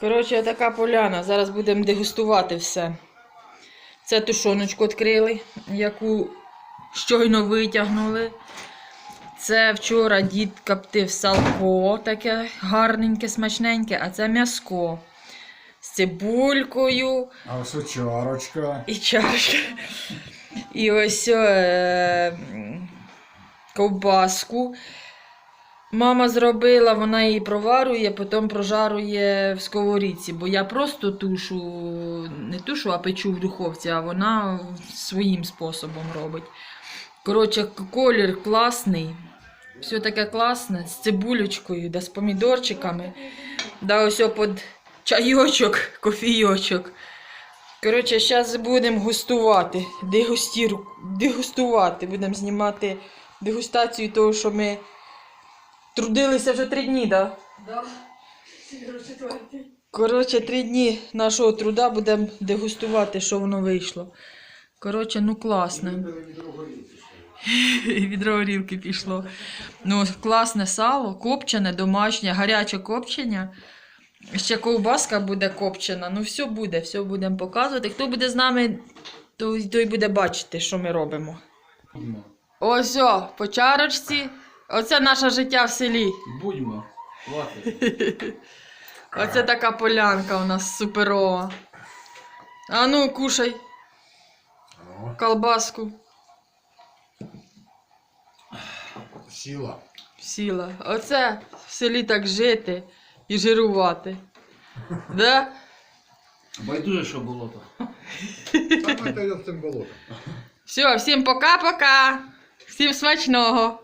Коротше, така поляна. Зараз будемо дегустувати все. Це тушоночку відкрили, яку щойно витягнули. Це вчора дід коптив салко, таке гарненьке, смачненьке, а це м'яско з цибулькою А ось очарочка. і чашка. І ось е, ковбаску. Мама зробила, вона її проварує, потім прожарує в сковорідці, бо я просто тушу, не тушу, а печу в духовці, а вона своїм способом робить. Коротше, колір класний, все таке класне, з цибулечкою, да з помідорчиками. Да ось під чайочок, кофійочок. Коротше, зараз будемо густувати, дегустіру, дегустувати. Будемо знімати дегустацію того, що ми трудилися вже три дні, так? Да? Коротше, три дні нашого труда будемо дегустувати, що воно вийшло. Коротше, ну класно. Відро горілки пішло. Ну, класне сало, копчене, домашнє, гаряче копчення. Ще ковбаска буде копчена. Ну, все буде, все будемо показувати. Хто буде з нами, той, той буде бачити, що ми робимо. Ось, о, по чарочці. Оце наше життя в селі. Будьмо. Хватить. Оце така полянка у нас суперова. А ну, кушай колбаску. сіла. Сіла. Оце в селі так жити і жирувати. Да? Байдуже, що було то. Там це з цим болотом. Все, всім пока-пока. Всім смачного.